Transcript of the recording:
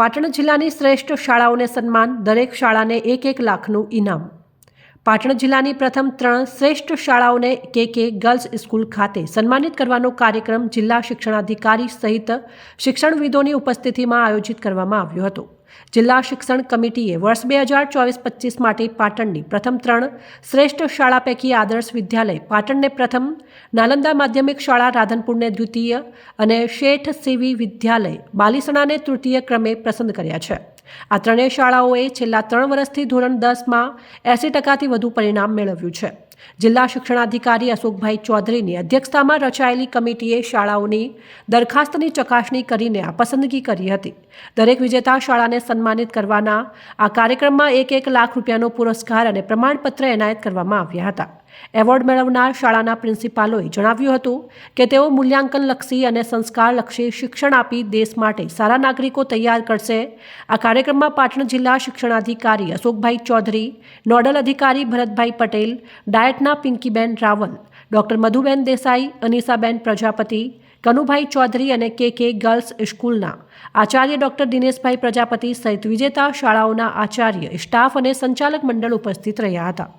પાટણ જિલ્લાની શ્રેષ્ઠ શાળાઓને સન્માન, દરેક શાળાને એક એક લાખનું ઇનામ. પાટણ જિલ્લાની પ્રથમ ત્રણ શ્રેષ્ઠ શાળાઓને કે કે ગર્લ્સ સ્કૂલ ખાતે સન્માનિત કરવાનો કાર્યક્રમ જિલ્લા શિક્ષણાધિકારી સહિત શિક્ષણવિદોની ઉપસ્થિતિમાં આયોજિત કરવામાં આવ્યો હતો. જિલ્લા શિક્ષણ કમિટીએ વર્ષ બે હજાર ચોવીસ પચીસ માટે પાટણની પ્રથમ ત્રણ શ્રેષ્ઠ શાળા પૈકી આદર્શ વિદ્યાલય પાટણને પ્રથમ, નાલંદા માધ્યમિક શાળા રાધનપુરને દ્વિતીય અને શેઠ સીવી વિદ્યાલય બાલીસણાને તૃતીય ક્રમે પસંદ કર્યા છે. આ ત્રણેય શાળાઓએ છેલ્લા ત્રણ વર્ષથી ધોરણ દસમાં એંસી ટકાથી વધુ પરિણામ મેળવ્યું છે. જિલ્લા શિક્ષણાધિકારી અશોકભાઈ ચૌધરીની અધ્યક્ષતામાં રચાયેલી કમિટીએ શાળાઓની દરખાસ્તની ચકાસણી કરીને આ પસંદગી કરી હતી. દરેક વિજેતા શાળાને સન્માનિત કરવાના આ કાર્યક્રમમાં એક એક લાખ રૂપિયાનો પુરસ્કાર અને પ્રમાણપત્ર એનાયત કરવામાં આવ્યા હતા. એવોર્ડ મેળવનાર શાળાના પ્રિન્સિપાલોએ જણાવ્યું હતું કે તેઓ મૂલ્યાંકનલક્ષી અને સંસ્કારલક્ષી શિક્ષણ આપી દેશ માટે સારા નાગરિકો તૈયાર કરશે. આ કાર્યક્રમમાં પાટણ જિલ્લા શિક્ષણાધિકારી અશોકભાઈ ચૌધરી, નોડલ અધિકારી ભરતભાઈ પટેલ ડાયટના પિંકીબેન રાવલ, ડૉક્ટર મધુબેન દેસાઈ, અનિસાબેન પ્રજાપતિ, કનુભાઈ ચૌધરી અને કે કે ગર્લ્સ સ્કૂલના આચાર્ય ડૉક્ટર દિનેશભાઈ પ્રજાપતિ સહિત વિજેતા શાળાઓના આચાર્ય, સ્ટાફ અને સંચાલક મંડળ ઉપસ્થિત રહ્યા હતા.